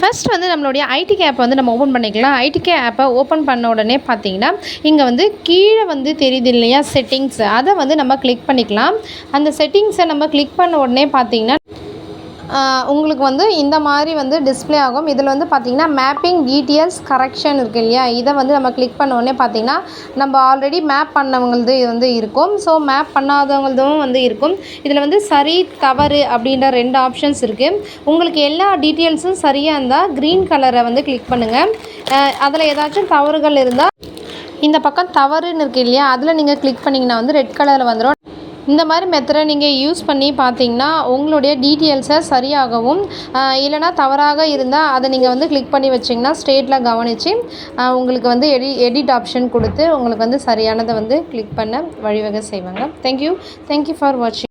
First வந்து நம்மளுடைய IDK ஆப்பை வந்து நம்ம ஓப்பன் பண்ணிக்கலாம். ஐடிகே ஆப்பை ஓப்பன் பண்ண உடனே பார்த்தீங்கன்னா இங்கே வந்து கீழே வந்து தெரியுது இல்லையா செட்டிங்ஸ் அதை வந்து நம்ம கிளிக் பண்ணிக்கலாம். அந்த செட்டிங்ஸை நம்ம கிளிக் பண்ண உடனே பார்த்தீங்கன்னா உங்களுக்கு வந்து இந்த மாதிரி வந்து டிஸ்ப்ளே ஆகும். இதில் வந்து பார்த்திங்கன்னா மேப்பிங் டீட்டெயில்ஸ் கரெக்ஷன் இருக்குது இல்லையா? இதை வந்து நம்ம கிளிக் பண்ணோடனே பார்த்திங்கன்னா பார்த்தீங்கன்னா நம்ம ஆல்ரெடி மேப் பண்ணவங்களது இது வந்து இருக்கும். ஸோ மேப் பண்ணாதவங்களதும் வந்து இருக்கும். இதில் வந்து சரி தவறு அப்படின்ற ரெண்டு ஆப்ஷன்ஸ் இருக்குது உங்களுக்கு எல்லா டீட்டெயில்ஸும் சரியாக இருந்தால் க்ரீன் கலரை வந்து கிளிக் பண்ணுங்கள் அதில் ஏதாச்சும் தவறுகள் இருந்தால் இந்த பக்கம் தவறுன்னு இருக்கு இல்லையா? அதில் நீங்கள் கிளிக் பண்ணிங்கன்னா வந்து ரெட் கலரில் வந்துடும் இந்த மாதிரி மெத்தடை நீங்கள் யூஸ் பண்ணி பார்த்தீங்கன்னா உங்களுடைய டீட்டெயில்ஸை சரியாகவும் இல்லைனா தவறாக இருந்தால் அதை நீங்கள் வந்து கிளிக் பண்ணி வச்சிங்கன்னா ஸ்டேட்டில் கவனித்து உங்களுக்கு வந்து எடி எடிட் ஆப்ஷன் கொடுத்து உங்களுக்கு வந்து சரியானதை வந்து கிளிக் பண்ண வழிவகை செய்வாங்க. தேங்க்யூ தேங்க்யூ ஃபார் வாட்சிங்